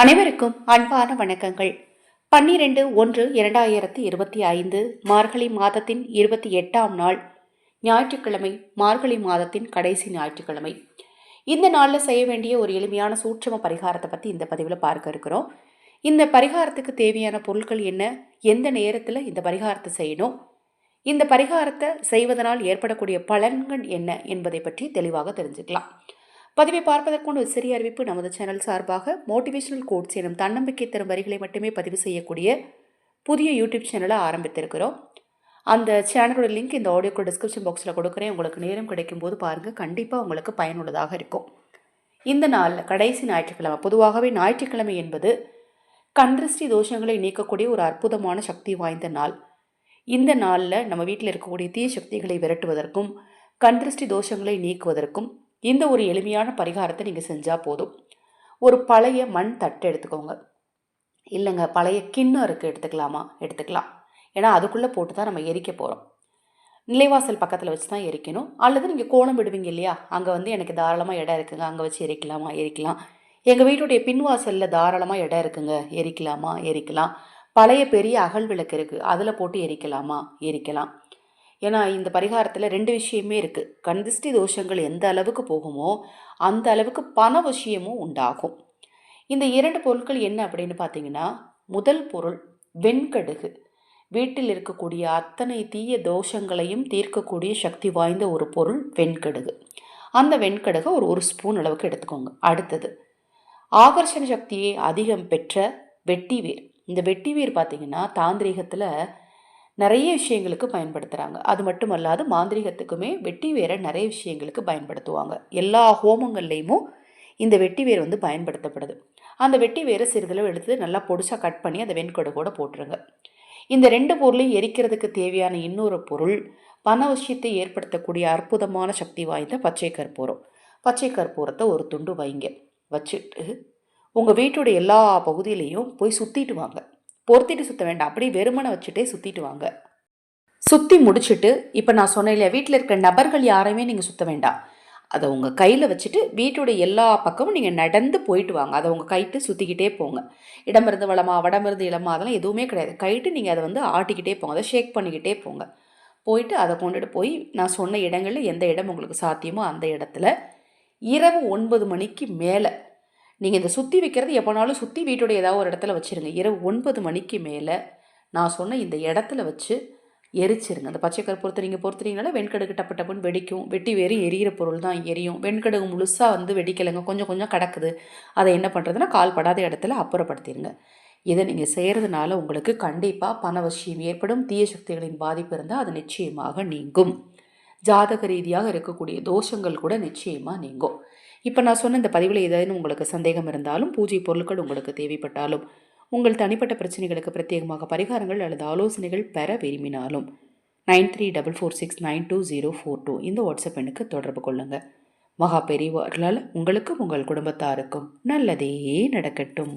அனைவருக்கும் அன்பான வணக்கங்கள். பன்னிரெண்டு ஒன்று இரண்டாயிரத்தி இருபத்தி ஐந்து மார்கழி மாதத்தின் இருபத்தி எட்டாம் நாள் ஞாயிற்றுக்கிழமை மார்கழி மாதத்தின் கடைசி ஞாயிற்றுக்கிழமை. இந்த நாளில் செய்ய வேண்டிய ஒரு எளிமையான சூட்சம பரிகாரத்தை பற்றி இந்த பதிவில் பார்க்க இருக்கிறோம். இந்த பரிகாரத்துக்கு தேவையான பொருட்கள் என்ன? எந்த நேரத்தில் இந்த பரிகாரத்தை செய்யணும்? இந்த பரிகாரத்தை செய்வதனால் ஏற்படக்கூடிய பலன்கள் என்ன என்பதை பற்றி தெளிவாக தெரிஞ்சுக்கலாம். பதிவை பார்ப்பதற்கான ஒரு சிறிய அறிவிப்பு. நமது சேனல் சார்பாக மோட்டிவேஷனல் கோட்ஸ் எனும் தன்னம்பிக்கை தரும் வரிகளை மட்டுமே பதிவு செய்யக்கூடிய புதிய யூடியூப் சேனலை ஆரம்பித்திருக்கிறோம். அந்த சேனலோட லிங்க் இந்த ஆடியோக்கு டிஸ்கிரிப்ஷன் பாக்ஸில் கொடுக்குறேன். உங்களுக்கு நேரம் கிடைக்கும் போது பாருங்கள் கண்டிப்பாக உங்களுக்கு பயனுள்ளதாக இருக்கும். இந்த நாளில் கடைசி ஞாயிற்றுக்கிழமை. பொதுவாகவே ஞாயிற்றுக்கிழமை என்பது கண்திருஷ்டி தோஷங்களை நீக்கக்கூடிய ஒரு அற்புதமான சக்தி வாய்ந்த நாள். இந்த நாளில் நம்ம வீட்டில் இருக்கக்கூடிய தீய சக்திகளை விரட்டுவதற்கும் கண்திருஷ்டி தோஷங்களை நீக்குவதற்கும் இந்த ஒரு எளிமையான பரிகாரத்தை நீங்கள் செஞ்சால் போதும். ஒரு பழைய மண் தட்டு எடுத்துக்கோங்க. இல்லைங்க பழைய கிண்ணம் இருக்குது எடுத்துக்கலாமா? எடுத்துக்கலாம். ஏன்னா அதுக்குள்ளே போட்டு தான் நம்ம எரிக்க போகிறோம் நிலைவாசல் பக்கத்தில் வச்சு தான் எரிக்கணும். அல்லது நீங்கள் கோலம் விடுவீங்க இல்லையா? அங்கே வந்து எனக்கு தாராளமாக இடம் இருக்குங்க. அங்கே வச்சு எரிக்கலாமா? எரிக்கலாம். எங்கள் வீட்டுடைய பின்வாசலில் தாராளமாக இடம் இருக்குங்க. எரிக்கலாமா? எரிக்கலாம். பழைய பெரிய அகல் விளக்கு இருக்குது அதில் போட்டு எரிக்கலாமா? எரிக்கலாம். ஏன்னா இந்த பரிகாரத்தில் ரெண்டு விஷயமே இருக்குது கண்திஷ்டி தோஷங்கள் எந்த அளவுக்கு போகுமோ அந்த அளவுக்கு பண விஷயமும் உண்டாகும். இந்த இரண்டு பொருட்கள் என்ன அப்படின்னு பார்த்தீங்கன்னா முதல் பொருள் வெண்கடுகு. வீட்டில் இருக்கக்கூடிய அத்தனை தீய தோஷங்களையும் தீர்க்கக்கூடிய சக்தி வாய்ந்த ஒரு பொருள் வெண்கடுகு. அந்த வெண்கடுகை ஒரு ஒரு ஸ்பூன் அளவுக்கு எடுத்துக்கோங்க. அடுத்தது ஆகர்ஷண சக்தியை அதிகம் பெற்ற வெட்டிவேர். இந்த வெட்டிவேர் பார்த்தீங்கன்னா தாந்திரீகத்தில் நிறைய விஷயங்களுக்கு பயன்படுத்துகிறாங்க அது மட்டும் அல்லாது மாந்திரிகத்துக்குமே வெட்டி வேரை நிறைய விஷயங்களுக்கு பயன்படுத்துவாங்க. எல்லா ஹோமங்கள்லேயுமும் இந்த வெட்டி வேர் வந்து பயன்படுத்தப்படுது. அந்த வெட்டி வேரை சிறிதளவு எடுத்து நல்லா பொடிசாக கட் பண்ணி அந்த வெண்கொடை கூட போட்டுருங்க. இந்த ரெண்டு பொருளையும் எரிக்கிறதுக்கு தேவையான இன்னொரு பொருள் பண விஷயத்தை ஏற்படுத்தக்கூடிய அற்புதமான சக்தி வாய்ந்த பச்சை கற்பூரம். பச்சை கற்பூரத்தை ஒரு துண்டு வைங்க. வச்சுட்டு உங்கள் வீட்டோட எல்லா பகுதியிலையும் போய் சுற்றிட்டு வாங்க. பொருத்திட்டு சுற்ற வேண்டாம். அப்படியே வெறுமனை வச்சுட்டே சுற்றிட்டு வாங்க. சுற்றி முடிச்சுட்டு இப்போ நான் சொன்னேன் இல்லையா வீட்டில் இருக்கிற நபர்கள் யாரையுமே நீங்கள் சுற்ற வேண்டாம். அதை உங்கள் கையில் வச்சுட்டு வீட்டுடைய எல்லா பக்கமும் நீங்கள் நடந்து போயிட்டு வாங்க. அதை உங்கள் கைட்டு சுற்றிக்கிட்டே போங்க. இடமிருந்து வளமா வடமிருந்து இளமா அதெல்லாம் எதுவுமே கிடையாது. கைட்டு நீங்கள் அதை வந்து ஆட்டிக்கிட்டே போங்க. அதை ஷேக் பண்ணிக்கிட்டே போங்க. போயிட்டு அதை கொண்டுட்டு போய் நான் சொன்ன இடங்களில் எந்த இடம் உங்களுக்கு சாத்தியமோ அந்த இடத்துல இரவு ஒன்பது மணிக்கு மேலே நீங்கள் இந்த சுற்றி வைக்கிறது எப்போனாலும் சுற்றி வீட்டுடைய ஏதாவது ஒரு இடத்துல வச்சுருங்க. இரவு ஒன்பது மணிக்கு மேலே நான் சொன்ன இந்த இடத்துல வச்சு எரிச்சிருங்க. அந்த பச்சை கற்பூரத்தை நீங்கள் பொறுத்துறீங்கனால வெண்கடுகு டப்பு டப்புன்னு வெடிக்கும். வெட்டி வேறு எரியிற பொருள் தான் எரியும். வெண்கடுகு முழுசாக வந்து வெடிக்கலைங்க. கொஞ்சம் கொஞ்சம் கிடக்குது. அதை என்ன பண்ணுறதுன்னா கால் படாத இடத்துல அப்புறப்படுத்திடுங்க இதை நீங்கள் செய்கிறதுனால உங்களுக்கு கண்டிப்பாக பணவசியம் ஏற்படும். தீய சக்திகளின் பாதிப்பு இருந்தால் அது நிச்சயமாக நீங்கும். ஜாதக ரீதியாக இருக்கக்கூடிய தோஷங்கள் கூட நிச்சயமாக நீங்கும். இப்போ நான் சொன்ன இந்த பதிவில் ஏதாவது உங்களுக்கு சந்தேகம் இருந்தாலும் பூஜை பொருட்கள் உங்களுக்கு தேவைப்பட்டாலும் உங்கள் தனிப்பட்ட பிரச்சனைகளுக்கு பிரத்யேகமாக பரிகாரங்கள் அல்லது ஆலோசனைகள் பெற விரும்பினாலும் nine three double four six nine two zero four two இந்த வாட்ஸ்அப் எண்ணுக்கு தொடர்பு கொள்ளுங்கள் மகா பெரியவர்களால் உங்களுக்கும் உங்கள் குடும்பத்தாருக்கும் நல்லதே நடக்கட்டும்.